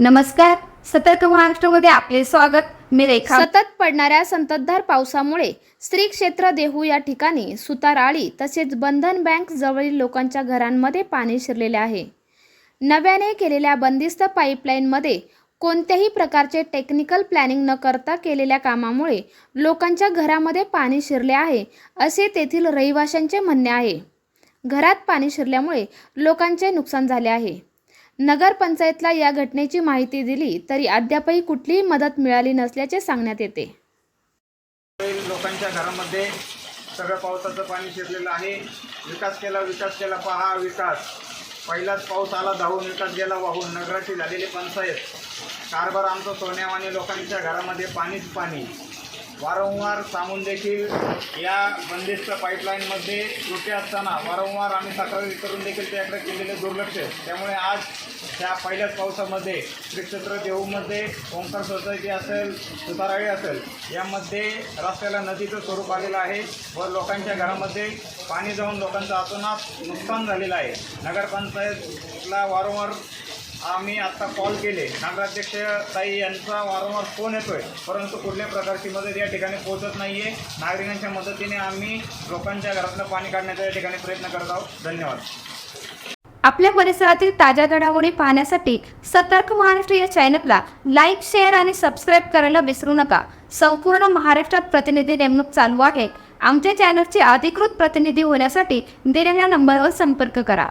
नमस्कार. सतर्क महाराष्ट्रामध्ये आपले स्वागत. मी रेखा. सतत पडणाऱ्या संततधार पावसामुळे श्री क्षेत्र देहू या ठिकाणी सुतारआळी तसेच बंधन बँक जवळील लोकांच्या घरांमध्ये पाणी शिरलेले आहे. नव्याने केलेल्या बंदिस्त पाईपलाईनमध्ये कोणत्याही प्रकारचे टेक्निकल प्लॅनिंग न करता केलेल्या कामामुळे लोकांच्या घरामध्ये पाणी शिरले आहे असे तेथील रहिवाशांचे म्हणणे आहे. घरात पाणी शिरल्यामुळे लोकांचे नुकसान झाले आहे. नगरपंचायतला या घटनेची माहिती दिली तरी अद्यापही कुठलीही मदत मिळाली नसल्याचे सांगण्यात येते. लोकांच्या घरामध्ये सगळं पावसाचं पाणी शिरलेलं आहे. विकास केला विकास केला. पहा विकास. पहिलाच पाऊस आला धावून विकास गेला वाहून नगराची झालेली पंचायत. कारभार आमचं सोन्यावानी लोकांच्या घरामध्ये पाणीच पाणी. वारंवार सांगून देखील या बंदिस्त पाईपलाईनमध्ये त्रुटी असताना वारंवार आम्ही तक्रारी करून देखील त्याकडे केलेले दुर्लक्ष. त्यामुळे आज त्या पहिल्याच पावसामध्ये श्री क्षेत्र देऊमध्ये ओंकार सोसायटी असेल सुताराळी असेल यामध्ये रस्त्याला नदीचं स्वरूप आलेलं आहे. व लोकांच्या घरामध्ये पाणी जाऊन लोकांचं अतोनात नुकसान झालेलं आहे. नगरपंचायतला वारंवार आम्ही आत्ता कॉल केले. नगराध्यक्ष ताई यांचा वारंवार फोन येतोय. परंतु कुठल्या प्रकारची मदत या ठिकाणी पोहोचत नाही आहे नागरिकांच्या मदतीने आम्ही लोकांच्या घरातलं पाणी काढण्याचा या ठिकाणी प्रयत्न करत आहोत. धन्यवाद. आपल्या परिसरातील ताज्या घडामोडी पाहण्यासाठी सतर्क महाराष्ट्र या चॅनलला लाईक शेअर आणि सबस्क्राईब करायला विसरू नका. संपूर्ण महाराष्ट्रात प्रतिनिधी नेमणूक चालू आहे आमच्या चॅनलचे अधिकृत प्रतिनिधी होण्यासाठी दिलेल्या नंबरवर संपर्क करा.